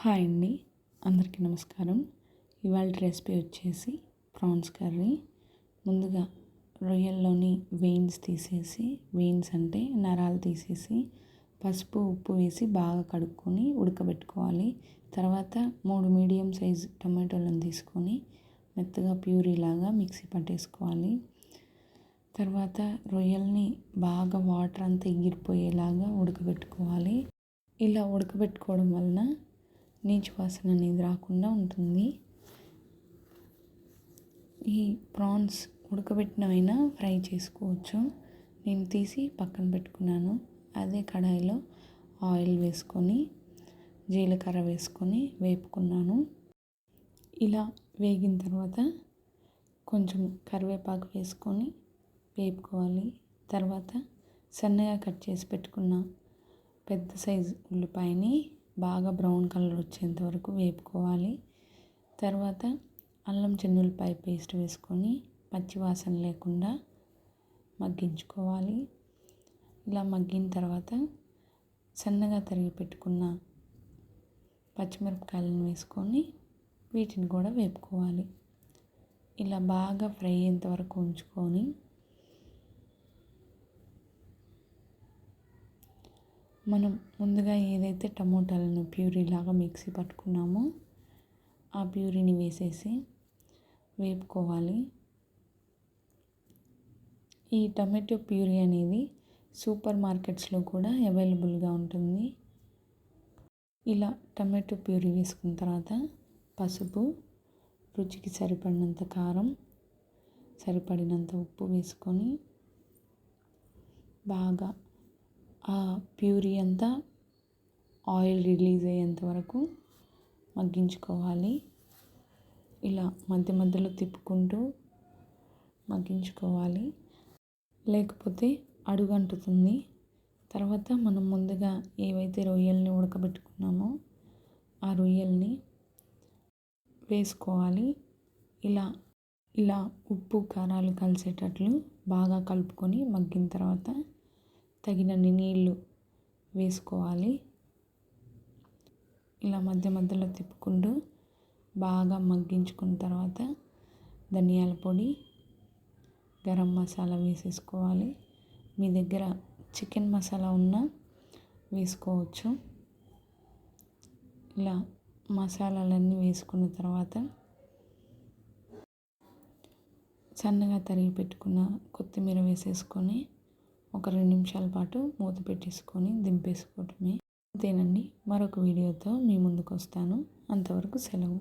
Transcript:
Hi అండి. అందరికీ నమస్కారం. ఇవాళ రెసిపీ వచ్చేసి ప్రాన్స్ కర్రీ. ముందుగా రొయ్యల్లోని వెయిన్స్ తీసేసి వెయిన్స్ అంటే నరాలు తీసేసి పసుపు ఉప్పు వేసి బాగా కడుక్కొని ఉడకబెట్టుకోవాలి. తర్వాత మూడు మీడియం సైజ్ టమాటోలను తీసుకొని మెత్తగా ప్యూరీ లాగా మిక్సీ పట్టేసుకోవాలి. తర్వాత రొయ్యల్ని బాగా వాటర్ అంతా ఎగిరిపోయేలాగా ఉడకబెట్టుకోవాలి. ఇలా ఉడకబెట్టుకోవడం వలన నీచు వాసన అనేది రాకుండా ఉంటుంది. ఈ ప్రాన్స్ ఉడకబెట్టినవైనా ఫ్రై చేసుకోవచ్చు. నేను తీసి పక్కన పెట్టుకున్నాను. అదే కడాయిలో ఆయిల్ వేసుకొని జీలకర్ర వేసుకొని వేపుకున్నాను. ఇలా వేగిన తర్వాత కొంచెం కరివేపాకు వేసుకొని వేపుకోవాలి. తర్వాత సన్నగా కట్ చేసి పెట్టుకున్న పెద్ద సైజు ఉల్లిపాయని బాగా బ్రౌన్ కలర్ వచ్చేంత వరకు వేపుకోవాలి. తర్వాత అల్లం చెన్నులపాయ పేస్ట్ వేసుకొని పచ్చివాసన లేకుండా మగ్గించుకోవాలి. ఇలా మగ్గిన తర్వాత సన్నగా తరిగి పెట్టుకున్న పచ్చిమిరపకాయలను వేసుకొని వీటిని కూడా వేపుకోవాలి. ఇలా బాగా ఫ్రై అయ్యేంత వరకు ఉంచుకొని మనం ముందుగా ఏదైతే టమోటాలను ప్యూరీ లాగా మిక్సీ పట్టుకున్నామో ఆ ప్యూరీని వేసేసి వేపుకోవాలి. ఈ టమాటో ప్యూరీ అనేది సూపర్ మార్కెట్స్లో కూడా అవైలబుల్గా ఉంటుంది. ఇలా టమాటో ప్యూరీ వేసుకున్న తర్వాత పసుపు రుచికి సరిపడినంత కారం సరిపడినంత ఉప్పు వేసుకొని బాగా ఆ ప్యూరీ అంతా ఆయిల్ రిలీజ్ అయ్యేంత వరకు మగ్గించుకోవాలి. ఇలా మధ్య మధ్యలో తిప్పుకుంటూ మగ్గించుకోవాలి. లేకపోతే అడుగంటుతుంది. తర్వాత మనం ముందుగా ఏవైతే రొయ్యల్ని ఉడకబెట్టుకున్నామో ఆ రొయ్యల్ని వేసుకోవాలి. ఇలా ఇలా ఉప్పు కారాలు కలిసేటట్లు బాగా కలుపుకొని మగ్గిన తర్వాత తగినన్ని నీళ్ళు వేసుకోవాలి. ఇలా మధ్య మధ్యలో తిప్పుకుంటూ బాగా మగ్గించుకున్న తర్వాత ధనియాల పొడి గరం మసాలా వేసేసుకోవాలి. మీ దగ్గర చికెన్ మసాలా ఉన్నా వేసుకోవచ్చు. ఇలా మసాలాలన్నీ వేసుకున్న తర్వాత సన్నగా తరిగి పెట్టుకున్న కొత్తిమీర వేసేసుకొని ఒక రెండు నిమిషాల పాటు మూత పెట్టేసుకొని దింపేసుకోవటమే అంతేనండి మరొక వీడియోతో మీ ముందుకు వస్తాను అంతవరకు సెలవు.